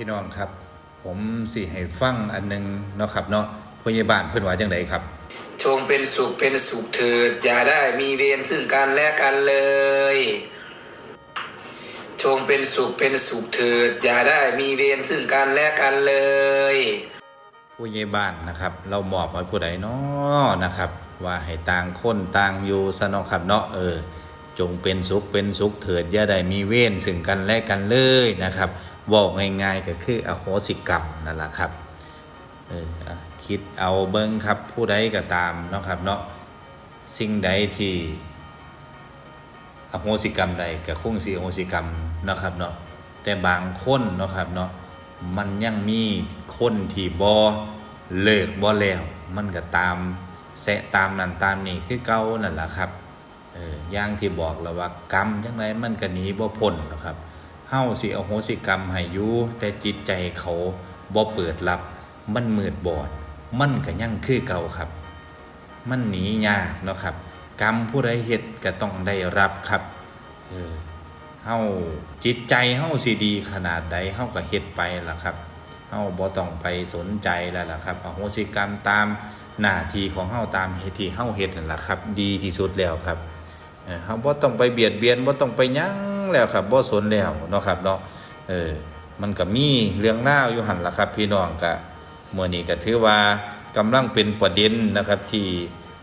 พี่น้องครับ ผมสิให้ฟังอันหนึงเนาะครับเนาะพยาบาลเพิ่นว่าจังไดครับจงเป็นสุขเป็นสุขเถิดอย่าได้มีเวรซึ่งกันและกันเลยจงเป็นสุขเป็นสุขเถิดอย่าได้มีเวรซึ่งกันและกันเลยผู้ใหญ่บ้านนะครับ เรามอบให้ผู้ใดเนาะนะครับ ว่าให้ต่างคนต่างอยู่ซะเนาะครับเนาะเออ จงเป็นสุขเป็นสุขเถิดอย่าได้มีเวรซึ่งกันและกันเลยนะครับ บอกง่ายๆก็คืออโหสิกรรมนั่นแหละครับเออคิดเอาเบิ้งครับผู้ใดก็ตามเนาะครับเนาะสิ่งใดที่อโหสิกรรมใดก็คงสิอโหสิกรรมนะครับเนาะแต่บางคนเนาะครับเนาะมันยังมีคนที่บ่เลิกบ่แล้ว มันก็ตามแสะตามนั่นตามนี่คือเก่านั่นแหละครับเออย่างที่บอกแล้วว่ากรรมจังไดมันก็หนีบ่พ้นนะครับ เฮาสิอโหสิกรรมให้อยู่แต่จิตใจเขาบ่เปิดรับ มันมืดบอด มันก็ยังคือเก่าครับ มันหนียากเนาะครับ กรรมผู้ใดเฮ็ดก็ต้องได้รับครับเออเฮาจิตใจเฮาสิดีขนาดใดเฮาก็เฮ็ดไปล่ะครับเฮาบ่ต้องไปสนใจแล้วล่ะครับอโหสิกรรมตามหน้าที่ของเฮาตามเหตุที่เฮาเฮ็ดนั่นล่ะครับ ดีที่สุดแล้วครับเฮาบ่ต้องไปเบียดเบียนบ่ต้องไปยัง แล้วครับบ่สนแล้วเนาะครับเนาะเออมันก็มีเรื่องราวอยู่หันล่ะครับพี่น้องก็มื้อนี้ก็ถือว่ากำลังเป็นประเด็นนะครับที่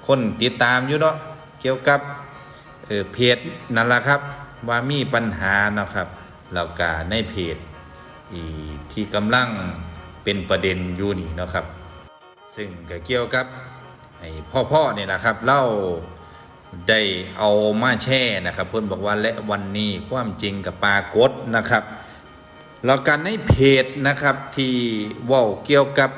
คนติดตามอยู่เนาะเกี่ยวกับเออเพจนั่นละครับว่ามีปัญหานะครับแล้วก็ในเพจอีที่กำลังเป็นประเด็นอยู่นี่เนาะครับ ซึ่งก็เกี่ยวกับไอ้พ่อๆเนี่ยนะครับเล่า ได้เอามาแช่นะครับเพิ่นบอกว่าและวันนี้ความจริงกับปรากฏนะครับ แล้วกันในเพจนะครับที่ว่าเกี่ยวกับ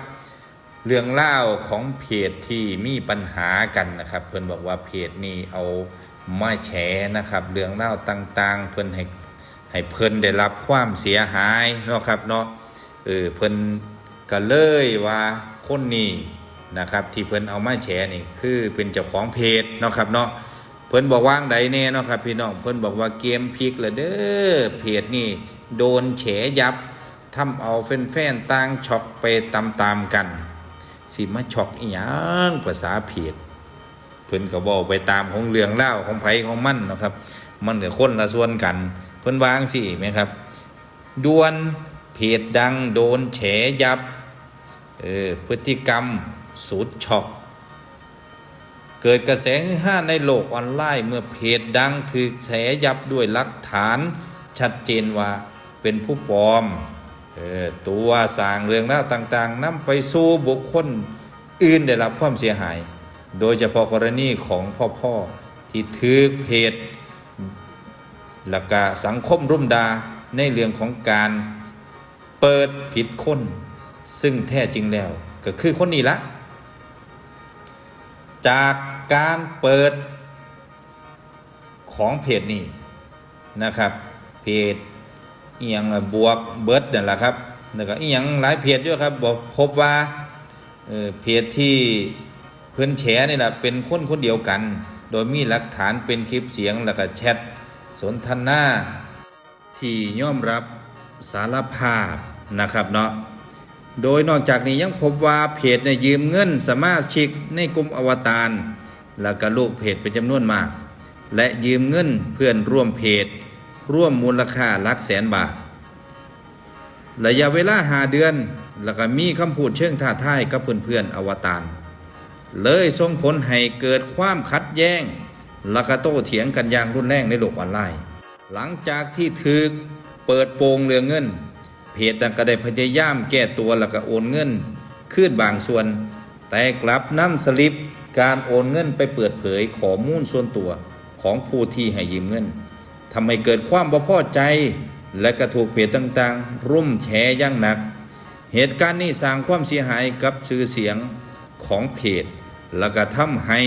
เรื่องเล่าของเพจที่มีปัญหากันนะครับ เพิ่นบอกว่าเพจนี้เอามาแฉนะครับ เรื่องเล่าต่างๆ เพิ่นให้ให้เพิ่นได้รับความเสียหายเนาะครับเนาะเออเพิ่นก็เลยว่าคนนี้นะครับที่เพิ่นเอามาแฉนี่คือเป็นเจ้าของเพจเนาะครับเนาะ เพิ่นบอกว่างใดแน่เนาะครับพี่น้องเพิ่นบอกว่าเกมพลิกและเด้อเพจนี่โดนแฉยับทำเอาแฟนๆต่างช็อกไปตามๆกัน สิมาช็อกอีหยังภาษาเพจเพิ่นก็บอกไปตามของเรื่องเล่าของไผของมันนะครับ มันก็คนละส่วนกัน เพิ่นวางสิไหมครับดวนเพจดังโดนแฉยับเออพฤติกรรมสุดช็อก เกิดกระแสฮือฮาในโลกออนไลน์เมื่อเพจดังถูกแฉยับด้วยหลักฐาน ชัดเจนว่าเป็นผู้ปลอมออตัวสร้างเรื่องราวต่างๆนำไปสู่บุคคลอื่นได้รับความเสียหาย โดยเฉพาะกรณีของพ่อพ่อที่ถือเพจหลักกาสังคมรุ่มดาในเรื่องของการเปิดผิดคน ซึ่งแท้จริงแล้ว ก็คือคนนี้ละ จากการเปิดของเพจนี้นะครับ เพจอียงบวกเบิร์ดนั่นแหละครับแล้วก็อียงหลายเพจด้วยครับบอกพบว่าเพจที่เพื่อนแฉนี่แหละเป็นคนคนเดียวกัน โดยมีหลักฐานเป็นคลิปเสียงแล้วก็แชทสนทนาที่ยอมรับสารภาพนะครับเนาะ โดยนอกจากนี้ยังพบว่าเพจเนยยืมเงินสมาชิกในกลุ่มอวตาร แล้วก็ลูกเพจเป็นจำนวนมาก และยืมเงินเพื่อนร่วมเพจ ร่วมมูลค่าลักแสนบาท ระยะเวลาหาเดือน แล้วก็มีคำพูดเชิงท้าทายกับเพื่อนๆอวตาร เลยส่งผลให้เกิดความขัดแย้ง แล้วก็โต้เถียงกันอย่างรุนแรงในโลกออนไลน์ หลังจากที่ถึกเปิดโปงเรื่องเงิน เพจดังก็ได้พยายามแก้ตัวแล้วก็โอนเงินขึ้นบางส่วน แต่กลับนำสลิปการโอนเงินไปเปิดเผยข้อมูลส่วนตัวของผู้ที่ให้ยืมเงินทำให้เกิดความบ่พอใจ และกระถูกเพจต่างๆ รุ่มแชร์ย่างหนัก เหตุการณ์นี้สร้างความเสียหายกับชื่อเสียงของเพจ และก็ทำให้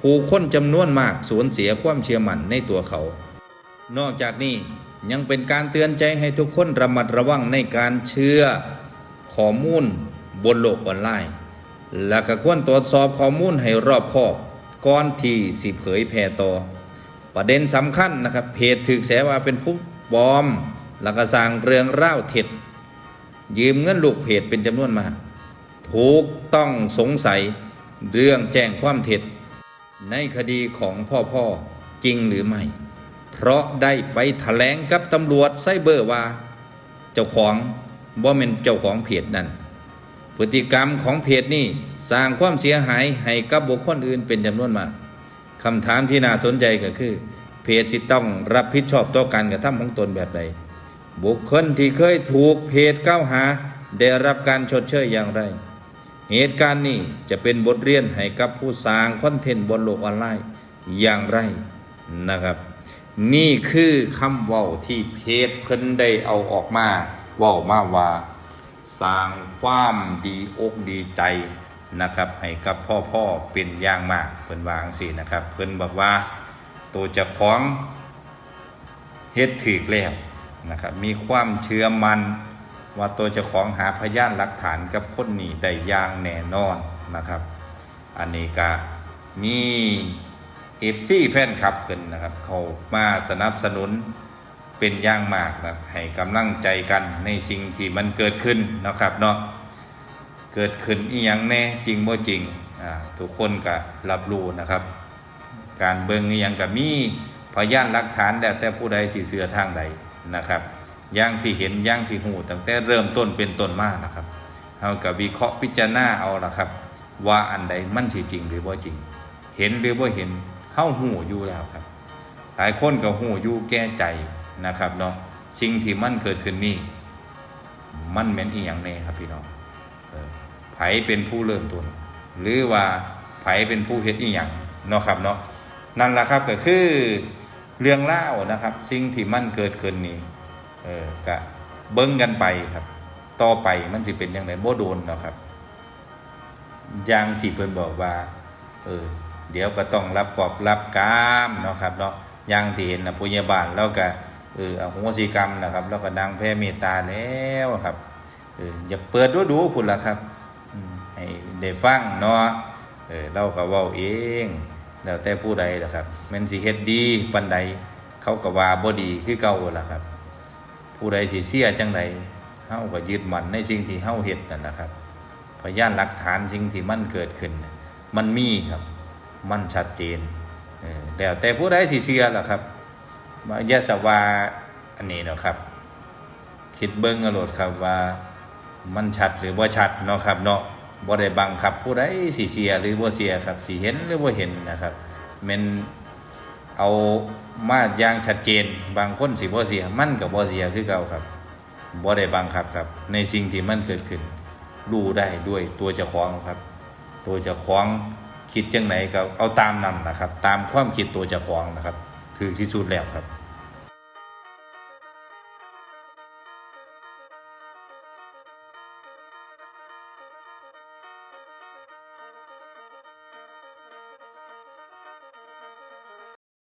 ผู้คนจำนวนมากสูญเสียความเชื่อมั่นในตัวเขา นอกจากนี้ ยังเป็นการเตือนใจให้ทุกคนระมัดระวังในการเชื่อข้อมูลบนโลกออนไลน์ และก็ควรตรวจสอบข้อมูลให้รอบคอบก่อนที่สิเผยแพร่ต่อ ประเด็นสำคัญนะครับเพจถือแสว่าเป็นผู้ปลอม แล้วก็สร้างเรื่องเล่าเท็จ ยืมเงินลูกเพจเป็นจำนวนมากถูกต้องสงสัยเรื่องแจ้งความเท็จ ในคดีของพ่อพ่อจริงหรือไม่ เพราะได้ไปแถลงกับตำรวจไซเบอร์ว่า เจ้าของบ่าเป็นเจ้าของเพจนั้นพฤติกรรมของเพจนี้สร้างความเสียหายให้กับบุคคลอื่นเป็นจำนวนมากคำถามที่น่าสนใจก็คือ เพจที่ต้องรับผิดชอบต่อการกระทำของตนแบบใด บุคคลที่เคยถูกเพจกล่าวหา ได้รับการชดเชยอย่างไร เหตุการณ์นี้จะเป็นบทเรียนให้กับผู้สร้างคอนเทนต์บนโลกออนไลน์อย่างไรนะครับ นี่คือคำเว้าที่เพจเพิ่นได้เอาออกมาเว้ามาว่าสร้างความดีอกดีใจนะครับให้กับพ่อพ่อเป็นอย่างมากเพิ่นวางสินะครับ เพิ่นบอกว่าตัวจะของเฮ็ดถึกแล้วนะครับมีความเชื่อมันว่าตัวเจ้าของหาพยานหลักฐานกับคนนี้ได้อย่างแน่นอนนะครับ อันนี้ก็มี เอฟซีแฟนคลับขึ้นนะครับ เขามาสนับสนุนเป็นอย่างมากนะครับให้กำลังใจกันในสิ่งที่มันเกิดขึ้นนะครับเนาะเกิดขึ้นอีหยังแน่จริงบ่จริงอ่าทุกคนก็รับรู้นะครับ การเบิ่งอีหยังก็มีพยานหลักฐานแล้วแต่ผู้ใดสิเสือทางใดนะครับอย่างที่เห็นอย่างที่หูตั้งแต่เริ่มต้นเป็นต้นมานะครับเฮาก็วิเคราะห์พิจารณาเอาละครับ ว่าอันใดมันสิจริงหรือบ่จริง เห็นหรือบ่เห็น เฮาหูอยู่แล้วครับ หลายคนก็หูอยู่แก้ใจนะครับเนาะสิ่งที่มันเกิดขึ้นนี่มันเหม็นอีหยังแน่ครับพี่น้องไผเป็นผู้เริ่มต้นหรือว่าไผเป็นผู้เฮ็ดอีหยังเนาะครับเนาะนั่นแหละครับก็คือเรื่องเล่านะครับ สิ่งที่มันเกิดขึ้นนี่เออก็เบิ่งกันไปครับ ต่อไปมันสิเป็นอยังไงบ่โดนเนาะครับ อย่างที่เพิ่นบอกว่า เออ เดี๋ยวก็ต้องรับกอบรับกรรมเนาะครับเนาะอย่างที่เห็นนะพยาบาลแล้วก็เอออโหสิกรรมนะครับ แล้วก็นางแพ่เมตตาแล้วครับเอออย่าเปิดดูดูพุ่นละครับให้ได้ฟังเนาะเออเราก็เว้าเองแล้วแต่ผู้ใดล่ะครับมันสิเฮ็ดดีปานใดเขาก็ว่าบ่ดีคือเก่าล่ะครับ ผู้ใดสิเสียจังใดเฮาก็ยึดมั่นในสิ่งที่เฮาเฮ็ดนั่นนะครับพยานหลักฐานสิ่งที่มันเกิดขึ้น มันมีครับ มันชัดเจนเแล้วแต่ผู้ใดสิเชื่อล่ะครับมายาสวาอันนี้เนาะครับ คิดเบิ้งอาโลดครับว่ามันชัดหรือบ่ชัดเนาะครับเนาะบ่ได้บังคับผู้ใดสิเสียหรือบ่เสียครับสิเห็นหรือบ่เห็นนะครับแม่นเอามาอย่างชัดเจน บางคนสิบ่เสียมันก็บ่เสียคือเก่าครับบ่ได้บังคับครับ ในสิ่งที่มันเกิดขึ้นรู้ได้ด้วยตัวเจ้าของครับ ตัวเจ้าของ คิดจังไหนก็เอาตามนั้นนะครับ ตามความคิดตัวเจ้าของนะครับ ถือที่สุดแล้วครับ